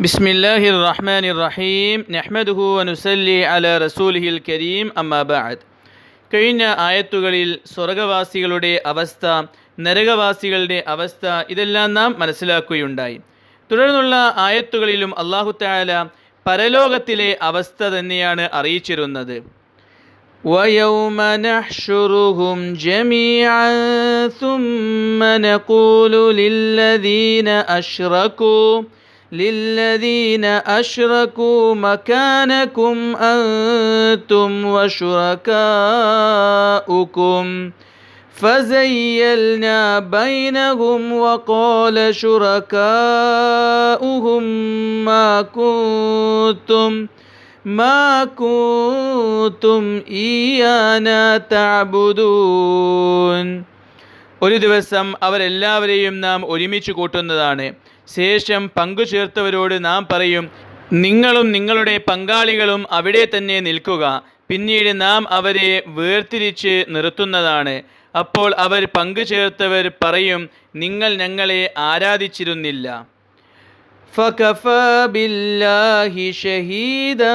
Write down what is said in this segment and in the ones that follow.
بسم الله الرحمن الرحيم نحمده ونسلي على رسوله الكريم أما بعد കഴിഞ്ഞ ആയത്തുകളിൽ സ്വർഗവാസികളുടെ അവസ്ഥ നരകവാസികളുടെ അവസ്ഥ ഇതെല്ലാം നാം മനസ്സിലാക്കുകയുണ്ടായി തുടർന്നുള്ള ആയത്തുകളിലും അള്ളാഹു താല പരലോകത്തിലെ അവസ്ഥ തന്നെയാണ് അറിയിച്ചിരുന്നത് ويوم نحشرهم جميعا ثم نقول للذين أشركوا للذين أشركوا مكانكم أنتم وشركاؤكم فزيلنا بينهم وقال شركاؤهم ما كنتم ما كنتم إيانا تعبدون ഒരു ദിവസം അവരെല്ലാവരെയും നാം ഒരുമിച്ച് കൂട്ടുന്നതാണ് ശേഷം പങ്കു ചേർത്തവരോട് നാം പറയും നിങ്ങളും നിങ്ങളുടെ പങ്കാളികളും അവിടെ തന്നെ നിൽക്കുക പിന്നീട് നാം അവരെ വേർതിരിച്ച് നിർത്തുന്നതാണ് അപ്പോൾ അവർ പങ്കു ചേർത്തവർ പറയും നിങ്ങൾ ഞങ്ങളെ ആരാധിച്ചിരുന്നില്ല فكفى بالله شهيدا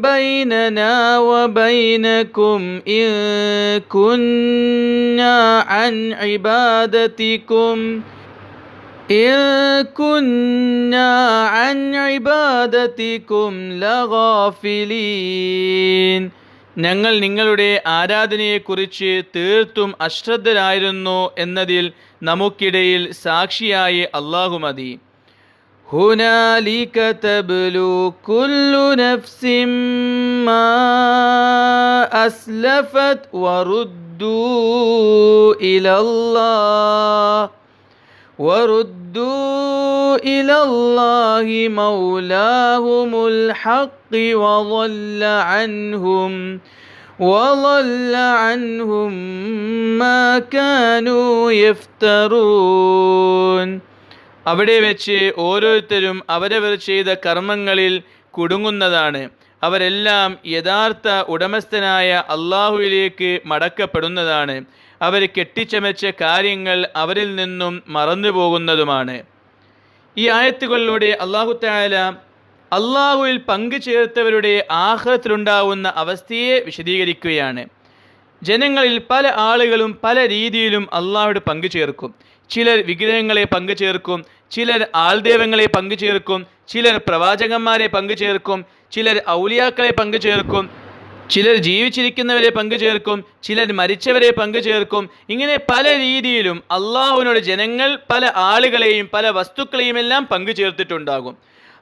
بيننا وبينكم إن كنا عن عبادتكم إن كنا عن عبادتكم لغافلين ഞങ്ങൾ നിങ്ങളുടെ ആരാധനയെക്കുറിച്ച് തീർത്തും അശ്രദ്ധരായിരുന്നു എന്നതിൽ നമുക്കിടയിൽ സാക്ഷിയായി അള്ളാഹു മതി هنالك تبلو كل نفس ما أسلفت وردوا إلى الله وردوا إلى الله مولاهم الحق وضل عنهم وضل عنهم ما كانوا يفترون അവിടെ വെച്ച് ഓരോരുത്തരും അവരവർ ചെയ്ത കർമ്മങ്ങളിൽ കുടുങ്ങുന്നതാണ് അവരെല്ലാം യഥാർത്ഥ ഉടമസ്ഥനായ അള്ളാഹുവിലേക്ക് മടക്കപ്പെടുന്നതാണ് അവർ കെട്ടിച്ചമച്ച കാര്യങ്ങൾ അവരിൽ നിന്നും മറന്നു പോകുന്നതുമാണ് ഈ ആയത്തുകളിലൂടെ അള്ളാഹു താല അള്ളാഹുവിൽ പങ്കു ചേർത്തവരുടെ ആഹ്ലത്തിലുണ്ടാവുന്ന അവസ്ഥയെ വിശദീകരിക്കുകയാണ്. ജനങ്ങളിൽ പല ആളുകളും പല രീതിയിലും അള്ളാഹുടെ പങ്കു ചേർക്കും. ചിലർ വിഗ്രഹങ്ങളെ പങ്കു ചേർക്കും ചിലർ ആൾദേവങ്ങളെ പങ്കു ചേർക്കും ചിലർ പ്രവാചകന്മാരെ പങ്കു ചേർക്കും ചിലർ ഔലിയാക്കളെ പങ്കു ചേർക്കും ചിലർ ജീവിച്ചിരിക്കുന്നവരെ പങ്കു ചേർക്കും ചിലർ മരിച്ചവരെ പങ്കു ചേർക്കും. ഇങ്ങനെ പല രീതിയിലും അള്ളാഹുവിനോട് ജനങ്ങൾ പല ആളുകളെയും പല വസ്തുക്കളെയും എല്ലാം പങ്കു ചേർത്തിട്ടുണ്ടാകും.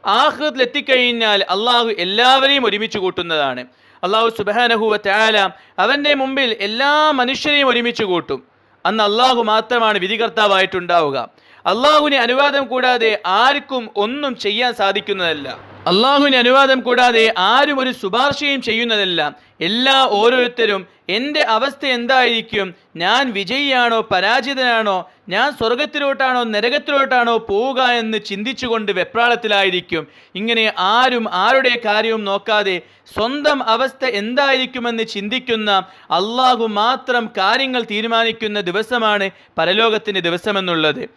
ആഹൃത്തിൽ എത്തിക്കഴിഞ്ഞാൽ അള്ളാഹു എല്ലാവരെയും ഒരുമിച്ച് കൂട്ടുന്നതാണ്. അള്ളാഹു സുബാനഹുവ ത്യാല അവന്റെ മുമ്പിൽ എല്ലാ മനുഷ്യരെയും ഒരുമിച്ച് കൂട്ടും. അന്ന് അള്ളാഹു മാത്രമാണ് വിധികർത്താവായിട്ടുണ്ടാവുക. അള്ളാഹുവിന് അനുവാദം കൂടാതെ ആർക്കും ഒന്നും ചെയ്യാൻ സാധിക്കുന്നതല്ല. അള്ളാഹുവിന് അനുവാദം കൂടാതെ ആരും ഒരു ശുപാർശയും ചെയ്യുന്നതല്ല. എല്ലാ ഓരോരുത്തരും എന്റെ അവസ്ഥ എന്തായിരിക്കും? ഞാൻ വിജയിയാണോ? പരാജിതനാണോ? ഞാൻ സ്വർഗത്തിലോട്ടാണോ നരകത്തിലോട്ടാണോ പോവുക എന്ന് ചിന്തിച്ചുകൊണ്ട് വെപ്രാളത്തിലായിരിക്കും. ഇങ്ങനെ ആരും ആരുടെ കാര്യവും നോക്കാതെ സ്വന്തം അവസ്ഥ എന്തായിരിക്കുമെന്ന് ചിന്തിക്കുന്ന അള്ളാഹു മാത്രം കാര്യങ്ങൾ തീരുമാനിക്കുന്ന ദിവസമാണ് പരലോകത്തിന്റെ ദിവസമെന്നുള്ളത്.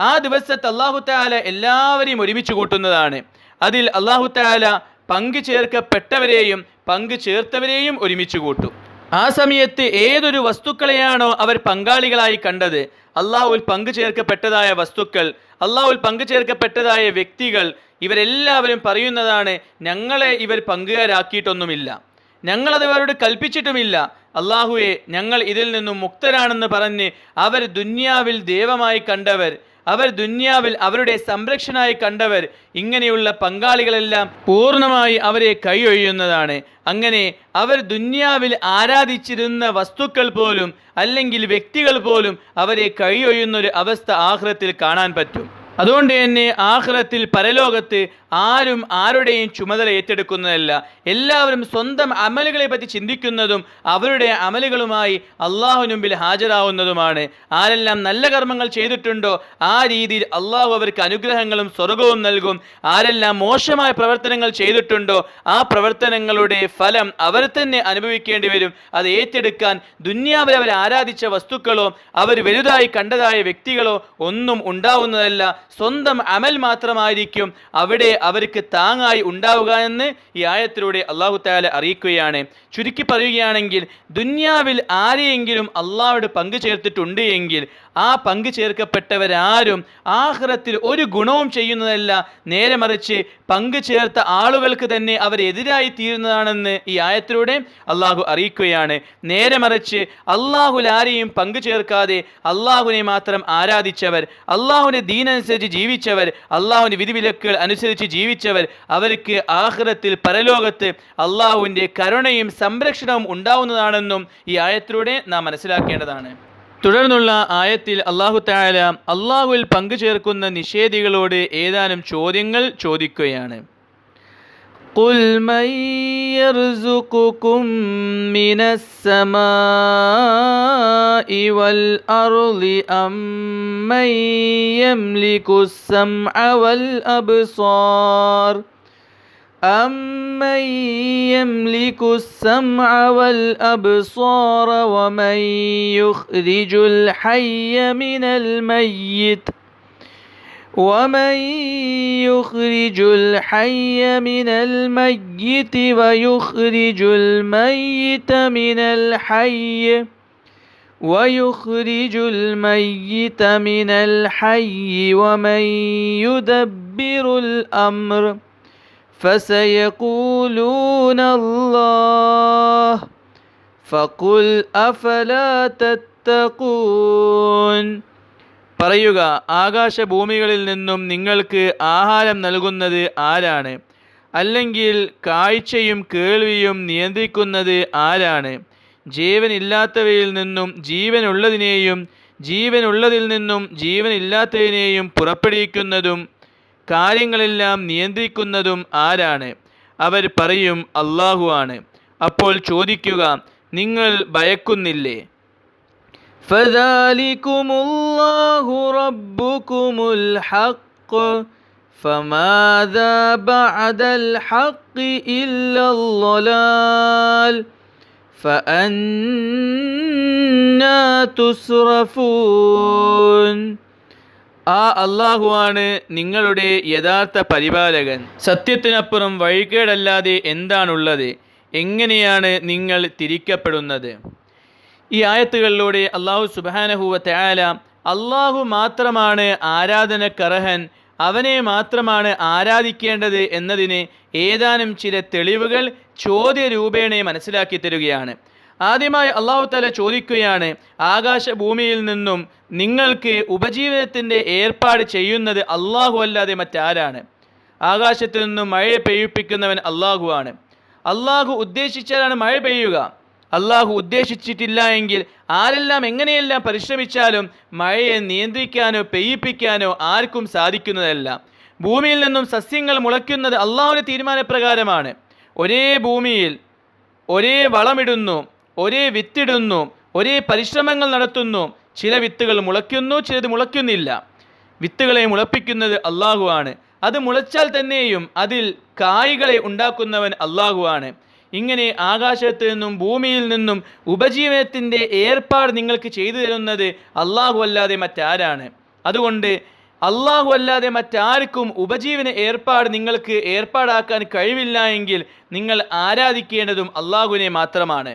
ആ ദിവസത്തെ അള്ളാഹു താല എല്ലാവരെയും ഒരുമിച്ച് കൂട്ടുന്നതാണ്. അതിൽ അള്ളാഹു താല പങ്കു ചേർക്കപ്പെട്ടവരെയും പങ്കു ചേർത്തവരെയും ഒരുമിച്ച് കൂട്ടും. ആ സമയത്ത് ഏതൊരു വസ്തുക്കളെയാണോ അവർ പങ്കാളികളായി കണ്ടത് അള്ളാഹുൽ പങ്കു ചേർക്കപ്പെട്ടതായ വസ്തുക്കൾ അള്ളാഹുൽ പങ്കു ചേർക്കപ്പെട്ടതായ വ്യക്തികൾ ഇവരെല്ലാവരും പറയുന്നതാണ് ഞങ്ങളെ ഇവർ പങ്കുകാരാക്കിയിട്ടൊന്നുമില്ല. ഞങ്ങളത് അവരോട് കൽപ്പിച്ചിട്ടുമില്ല. അള്ളാഹുവെ ഞങ്ങൾ ഇതിൽ നിന്നും മുക്തരാണെന്ന് പറഞ്ഞ് അവർ ദുന്യാവിൽ ദൈവമായി കണ്ടവർ അവർ ദുന്യാവിൽ അവരുടെ സംരക്ഷനായി കണ്ടവർ ഇങ്ങനെയുള്ള പങ്കാളികളെല്ലാം പൂർണമായി അവരെ കൈയൊഴിയുന്നതാണ്. അങ്ങനെ അവർ ദുന്യാവിൽ ആരാധിച്ചിരുന്ന വസ്തുക്കൾ പോലും അല്ലെങ്കിൽ വ്യക്തികൾ പോലും അവരെ കൈയൊഴിയുന്നൊരു അവസ്ഥ ആഹ്ലത്തിൽ കാണാൻ പറ്റും. അതുകൊണ്ട് തന്നെ ആഹ്റത്തിൽ പരലോകത്ത് ആരും ആരുടെയും ചുമതല ഏറ്റെടുക്കുന്നതല്ല. എല്ലാവരും സ്വന്തം അമലുകളെ പറ്റി ചിന്തിക്കുന്നതും അവരുടെ അമലുകളുമായി അള്ളാഹു മുമ്പിൽ ഹാജരാവുന്നതുമാണ്. ആരെല്ലാം നല്ല കർമ്മങ്ങൾ ചെയ്തിട്ടുണ്ടോ ആ രീതിയിൽ അള്ളാഹു അവർക്ക് അനുഗ്രഹങ്ങളും സ്വർഗവും നൽകും. ആരെല്ലാം മോശമായ പ്രവർത്തനങ്ങൾ ചെയ്തിട്ടുണ്ടോ ആ പ്രവർത്തനങ്ങളുടെ ഫലം അവർ തന്നെ അനുഭവിക്കേണ്ടി വരും. അത് ഏറ്റെടുക്കാൻ ദുന്യാവിൽ അവർ ആരാധിച്ച വസ്തുക്കളോ അവർ വലുതായി കണ്ടതായ വ്യക്തികളോ ഒന്നും ഉണ്ടാവുന്നതല്ല. സ്വന്തം അമൽ മാത്രമായിരിക്കും അവിടെ അവർക്ക് താങ്ങായി ഉണ്ടാവുക എന്ന് ഈ ആയത്തിലൂടെ അള്ളാഹു താല അറിയിക്കുകയാണ്. ചുരുക്കി പറയുകയാണെങ്കിൽ ദുന്യാവിൽ ആരെയെങ്കിലും അള്ളാഹുടെ പങ്കു ചേർത്തിട്ടുണ്ട് എങ്കിൽ ആ പങ്കു ചേർക്കപ്പെട്ടവരാരും ആഹ്റത്തിൽ ഒരു ഗുണവും ചെയ്യുന്നതല്ല. നേരെ മറിച്ച് പങ്കു ചേർത്ത ആളുകൾക്ക് തന്നെ അവരെതിരായി തീരുന്നതാണെന്ന് ഈ ആയത്തിലൂടെ അള്ളാഹു അറിയിക്കുകയാണ്. നേരെ മറിച്ച് അള്ളാഹുൽ ആരെയും പങ്കു ചേർക്കാതെ അള്ളാഹുവിനെ മാത്രം ആരാധിച്ചവർ അള്ളാഹുവിന്റെ ദീനനുസരിച്ച് ജീവിച്ചവർ അള്ളാഹുവിന്റെ വിധിവിലക്കുകൾ അനുസരിച്ച് ജീവിച്ചവർ അവർക്ക് ആഹ്റത്തിൽ പരലോകത്ത് അള്ളാഹുവിന്റെ കരുണയും സംരക്ഷണവും ഉണ്ടാവുന്നതാണെന്നും ഈ ആയത്തിലൂടെ നാം മനസ്സിലാക്കേണ്ടതാണ്. തുടർന്നുള്ള ആയത്തിൽ അള്ളാഹു താല അള്ളാഹുവിൽ പങ്കുചേർക്കുന്ന നിഷേധികളോട് ഏതാനും ചോദ്യങ്ങൾ ചോദിക്കുകയാണ്. قل من يرزقكم من السماء والأرض أم من يملك السمع والأبصار أمن يملك السمع والأبصار ومن يخرج الحي من الميت ومن يخرج الحي من الميت ويخرج الميت من الحي ويخرج الميت من الحي ومن يدبر الأمر فسيقولون الله فقل أفلا تتقون പറയുക ആകാശഭൂമികളിൽ നിന്നും നിങ്ങൾക്ക് ആഹാരം നൽകുന്നത് ആരാണ്? അല്ലെങ്കിൽ കാഴ്ചയും കേൾവിയും നിയന്ത്രിക്കുന്നത് ആരാണ്? ജീവനില്ലാത്തവയിൽ നിന്നും ജീവനുള്ളതിനെയും ജീവനുള്ളതിൽ നിന്നും ജീവനില്ലാത്തതിനെയും പുറപ്പെടുവിക്കുന്നതും കാര്യങ്ങളെല്ലാം നിയന്ത്രിക്കുന്നതും ആരാണ്? അവർ പറയും അള്ളാഹു ആണ്. അപ്പോൾ ചോദിക്കുക നിങ്ങൾ ഭയക്കുന്നില്ലേ? فذلكم الله ربكم الحق فماذا بعد الحق إلا الضلال فأنا تصرفون ആ അള്ളാഹുവാണ് നിങ്ങളുടെ യഥാർത്ഥ പരിപാലകൻ സത്യത്തിനപ്പുറം വഴികേടല്ലാതെ എന്താണുള്ളത് എങ്ങനെയാണ് നിങ്ങൾ തിരിക്കപ്പെടുന്നത് ഈ ആയത്തുകളിലൂടെ അള്ളാഹു സുബാനഹുവ തയാല അള്ളാഹു മാത്രമാണ് ആരാധനക്കർഹൻ അവനെ മാത്രമാണ് ആരാധിക്കേണ്ടത് എന്നതിന് ഏതാനും ചില തെളിവുകൾ ചോദ്യ രൂപേണെ മനസ്സിലാക്കി തരികയാണ്. ആദ്യമായി അള്ളാഹു തല ചോദിക്കുകയാണ് ആകാശഭൂമിയിൽ നിന്നും നിങ്ങൾക്ക് ഉപജീവനത്തിന്റെ ഏർപ്പാട് ചെയ്യുന്നത് അള്ളാഹു അല്ലാതെ മറ്റാരാണ്? ആകാശത്തു നിന്നും മഴ പെയ്യിപ്പിക്കുന്നവൻ അള്ളാഹുവാണ് അള്ളാഹു ഉദ്ദേശിച്ചാലാണ് മഴ പെയ്യുക. അള്ളാഹു ഉദ്ദേശിച്ചിട്ടില്ല എങ്കിൽ ആരെല്ലാം എങ്ങനെയെല്ലാം പരിശ്രമിച്ചാലും മഴയെ നിയന്ത്രിക്കാനോ പെയ്യിപ്പിക്കാനോ ആർക്കും സാധിക്കുന്നതല്ല. ഭൂമിയിൽ നിന്നും സസ്യങ്ങൾ മുളയ്ക്കുന്നത് അള്ളാഹുവിന്റെ തീരുമാനപ്രകാരമാണ്. ഒരേ ഭൂമിയിൽ ഒരേ വളമിടുന്നു ഒരേ വിത്തിടുന്നു ഒരേ പരിശ്രമങ്ങൾ നടത്തുന്നു ചില വിത്തുകൾ മുളയ്ക്കുന്നു ചിലത് മുളയ്ക്കുന്നില്ല. വിത്തുകളെ മുളപ്പിക്കുന്നത് അള്ളാഹുവാണ് അത് മുളച്ചാൽ തന്നെയും അതിൽ കായ്കളെ ഉണ്ടാക്കുന്നവൻ അള്ളാഹുവാണ് ഇങ്ങനെ ആകാശത്ത് നിന്നും ഭൂമിയിൽ നിന്നും ഉപജീവനത്തിന്റെ ഏർപ്പാട് നിങ്ങൾക്ക് ചെയ്തു തരുന്നത് അള്ളാഹു അല്ലാതെ മറ്റാരാണ്? അതുകൊണ്ട് അള്ളാഹു അല്ലാതെ മറ്റാർക്കും ഉപജീവന ഏർപ്പാട് നിങ്ങൾക്ക് ഏർപ്പാടാക്കാൻ കഴിവില്ല എങ്കിൽ നിങ്ങൾ ആരാധിക്കേണ്ടതും അള്ളാഹുവിനെ മാത്രമാണ്.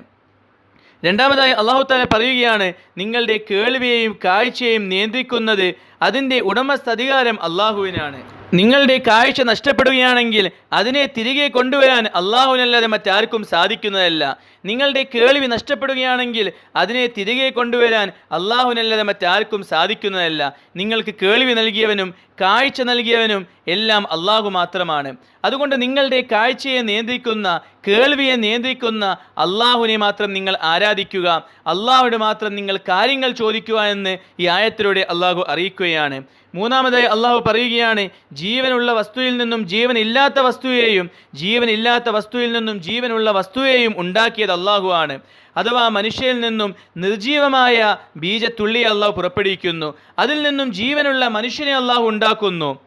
രണ്ടാമതായി അള്ളാഹു താല പറയുകയാണ് നിങ്ങളുടെ കേൾവിയെയും കാഴ്ചയെയും നിയന്ത്രിക്കുന്നത് അതിന്റെ ഉടമസ്ഥധികാരം അള്ളാഹുവിനാണ് നിങ്ങളുടെ കാഴ്ച നഷ്ടപ്പെടുകയാണെങ്കിൽ അതിനെ തിരികെ കൊണ്ടുവരാൻ അള്ളാഹുവിനല്ലാതെ മറ്റാർക്കും സാധിക്കുന്നതല്ല. നിങ്ങളുടെ കേൾവി നഷ്ടപ്പെടുകയാണെങ്കിൽ അതിനെ തിരികെ കൊണ്ടുവരാൻ അള്ളാഹുവിനല്ലാതെ മറ്റാർക്കും സാധിക്കുന്നതല്ല. നിങ്ങൾക്ക് കേൾവി നൽകിയവനും കാഴ്ച നൽകിയവനും എല്ലാം അള്ളാഹു മാത്രമാണ്. അതുകൊണ്ട് നിങ്ങളുടെ കാഴ്ചയെ നിയന്ത്രിക്കുന്ന കേൾവിയെ നിയന്ത്രിക്കുന്ന അള്ളാഹുവിനെ മാത്രം നിങ്ങൾ ആരാധിക്കുക. അള്ളാഹുവിനെ മാത്രം നിങ്ങൾ കാര്യങ്ങൾ ചോദിക്കുക എന്ന് ഈ ആയത്തിലൂടെ അള്ളാഹു അറിയിക്കുകയാണ്. മൂന്നാമതായി അള്ളാഹു പറയുകയാണ് ജീവനുള്ള വസ്തുവിൽ നിന്നും ജീവനില്ലാത്ത വസ്തുവേയും ജീവനില്ലാത്ത വസ്തുവിൽ നിന്നും ജീവനുള്ള വസ്തുവേയും ഉണ്ടാക്കിയത് അള്ളാഹു ആണ്. അഥവാ മനുഷ്യരിൽ നിന്നും നിർജീവമായ ബീജത്തുള്ളി അള്ളാഹു പുറപ്പെടുവിക്കുന്നു. അതിൽ നിന്നും ജീവനുള്ള മനുഷ്യനെ അള്ളാഹു ഉണ്ടാക്കുന്നു.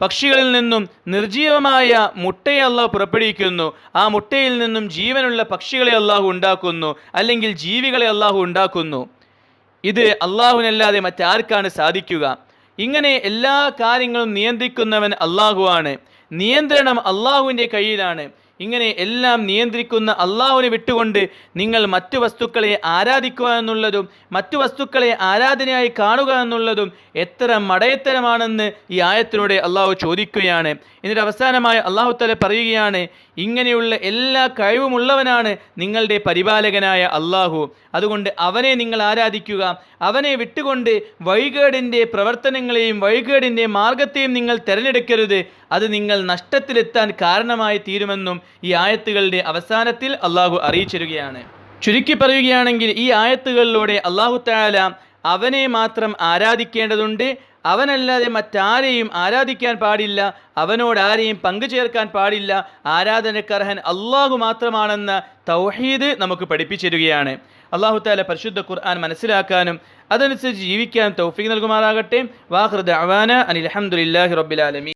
പക്ഷികളിൽ നിന്നും നിർജീവമായ മുട്ടയെ അള്ളാഹു പുറപ്പെടുവിക്കുന്നു. ആ മുട്ടയിൽ നിന്നും ജീവനുള്ള പക്ഷികളെ അള്ളാഹു ഉണ്ടാക്കുന്നു അല്ലെങ്കിൽ ജീവികളെ അള്ളാഹു ഉണ്ടാക്കുന്നു. ഇത് അള്ളാഹുവിനല്ലാതെ മറ്റാർക്കാണ് സാധിക്കുക. ഇങ്ങനെ എല്ലാ കാര്യങ്ങളും നിയന്ത്രിക്കുന്നവൻ അള്ളാഹുവാണ് നിയന്ത്രണം അള്ളാഹുവിന്റെ കയ്യിലാണ്. ഇങ്ങനെ എല്ലാം നിയന്ത്രിക്കുന്ന അള്ളാഹുവിനെ വിട്ടുകൊണ്ട് നിങ്ങൾ മറ്റു വസ്തുക്കളെ ആരാധിക്കുക എന്നുള്ളതും മറ്റു വസ്തുക്കളെ ആരാധനയായി കാണുക എന്നുള്ളതും എത്ര മടയത്തരമാണെന്ന് ഈ ആയത്തിലൂടെ അള്ളാഹു ചോദിക്കുകയാണ്. എന്നിട്ട് അവസാനമായി അള്ളാഹു തല പറയുകയാണ് ഇങ്ങനെയുള്ള എല്ലാ കഴിവുമുള്ളവനാണ് നിങ്ങളുടെ പരിപാലകനായ അള്ളാഹു. അതുകൊണ്ട് അവനെ നിങ്ങൾ ആരാധിക്കുക. അവനെ വിട്ടുകൊണ്ട് വഴികേടിന്റെ പ്രവർത്തനങ്ങളെയും വഴികേടിന്റെ മാർഗത്തെയും നിങ്ങൾ തിരഞ്ഞെടുക്കരുത്. അത് നിങ്ങൾ നഷ്ടത്തിലെത്താൻ കാരണമായി തീരുമെന്നും ഈ ആയത്തുകളുടെ അവസാനത്തിൽ അള്ളാഹു അറിയിച്ചിരുകയാണ്. ചുരുക്കി പറയുകയാണെങ്കിൽ ഈ ആയത്തുകളിലൂടെ അള്ളാഹു താല അവനെ മാത്രം ആരാധിക്കേണ്ടതുണ്ട്. അവനല്ലാതെ മറ്റാരെയും ആരാധിക്കാൻ പാടില്ല. അവനോട് ആരെയും പങ്കു ചേർക്കാൻ പാടില്ല. ആരാധനക്കർഹൻ അള്ളാഹു മാത്രമാണെന്ന തൗഹീദ് നമുക്ക് പഠിപ്പിച്ചിരുകയാണ്. അള്ളാഹു താല പരിശുദ്ധ ഖുർആൻ മനസ്സിലാക്കാനും അതനുസരിച്ച് ജീവിക്കാനും തൗഫീഖ് നൽകുമാറാകട്ടെ. വാഹൃദ് അവാന അനിൽ അഹമ്മദില്ലാഹി റബ്ബിലാലമി